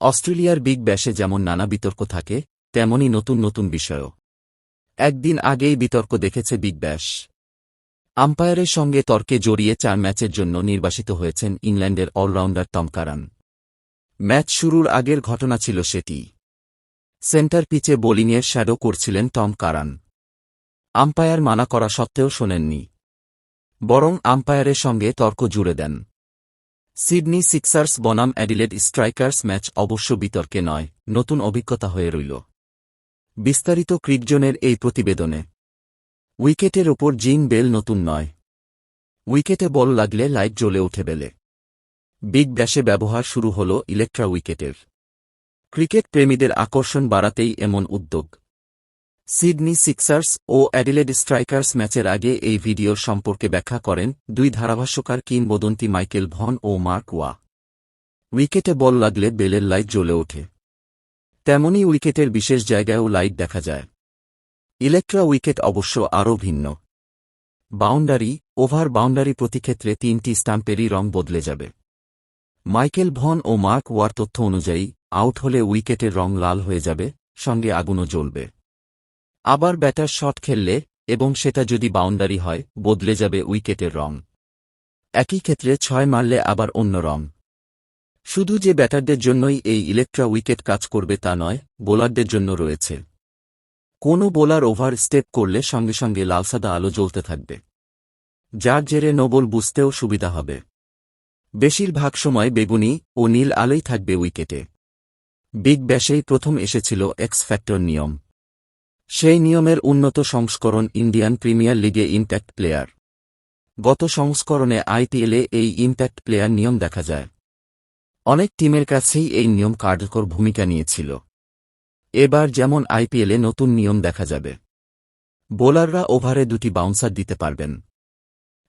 অস্ট্রেলিয়ার বিগ ব্যাশে যেমন নানা বিতর্ক থাকে, তেমনই নতুন নতুন বিষয়ও। একদিন আগেই বিতর্ক দেখেছে বিগ ব্যাশ। আম্পায়ারের সঙ্গে তর্কে জড়িয়ে চার ম্যাচের জন্য নির্বাসিত হয়েছেন ইংল্যান্ডের অলরাউন্ডার টম কারান। ম্যাচ শুরুর আগের ঘটনা ছিল সেটি। সেন্টার পিচে বোলিংয়ের শ্যাডো করছিলেন টম কারান। আম্পায়ার মানা করা সত্ত্বেও শোনেননি। বরং আম্পায়ারের সঙ্গে তর্ক জুড়ে দেন। সিডনি সিক্সার্স বনাম অ্যাডিলেড স্ট্রাইকার্স ম্যাচ অবশ্য বিতর্কে নয়, নতুন অভিজ্ঞতা হয়ে রইল। বিস্তারিত ক্রিকজনের এই প্রতিবেদনে। উইকেটের ওপর জিন বেল নতুন নয়। উইকেটে বল লাগলে লাইট জ্বলে ওঠে বেলে। বিগ ব্যাশে ব্যবহার শুরু হল ইলেকট্রা উইকেটের। ক্রিকেট প্রেমীদের আকর্ষণ বাড়াতেই এমন উদ্যোগ। সিডনি সিক্সার্স ও অ্যাডিলেড স্ট্রাইকার্স ম্যাচের আগে এই ভিডিও সম্পর্কে ব্যাখ্যা করেন দুই ধারাভাষ্যকার কিংবদন্তি মাইকেল ভন ও মার্ক ওয়া। উইকেটে বল লাগলে বেলের লাইট জ্বলে ওঠে। তেমনি উইকেটের বিশেষ জায়গায়ও লাইট দেখা যায়। ইলেকট্রা উইকেট অবশ্য আরও ভিন্ন। বাউন্ডারি, ওভার বাউন্ডারি প্রতিক্ষেত্রে তিনটি স্টাম্পেরই রং বদলে যাবে। মাইকেল ভন ও মার্ক ওয়ার তথ্য অনুযায়ী, আউট হলে উইকেটের রং লাল হয়ে যাবে, সঙ্গে আগুনও জ্বলবে। আবার ব্যাটার শট খেললে এবং সেটা যদি বাউন্ডারি হয়, বদলে যাবে উইকেটের রং। একই ক্ষেত্রে ছয় মারলে আবার অন্য রং। শুধু যে ব্যাটারদের জন্যই এই ইলেকট্রা উইকেট কাজ করবে তা নয়, বোলারদের জন্য রয়েছে। কোনো বোলার ওভার স্টেপ করলে সঙ্গে সঙ্গে লালসাদা আলো জ্বলতে থাকবে। যার জেরে নোবল বুঝতেও সুবিধা হবে। বেশিরভাগ সময় বেগুনি ও নীল আলোই থাকবে উইকেটে। বিগ ব্যাশেই প্রথম এসেছিল এক্স ফ্যাক্টর নিয়ম। সেই নিয়মের উন্নত সংস্করণ ইন্ডিয়ান প্রিমিয়ার লিগে ইম্প্যাক্ট প্লেয়ার। গত সংস্করণে আইপিএলে এই ইম্প্যাক্ট প্লেয়ার নিয়ম দেখা যায়। অনেক টিমের কাছেই এই নিয়ম কার্যকর ভূমিকা নিয়েছিল। এবার যেমন আইপিএলে নতুন নিয়ম দেখা যাবে। বোলাররা ওভারে দুটি বাউন্সার দিতে পারবেন।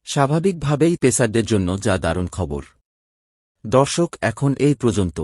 স্বাভাবিকভাবেই পেসারদের জন্য যা দারুণ খবর। দর্শক, এখন এই পর্যন্ত।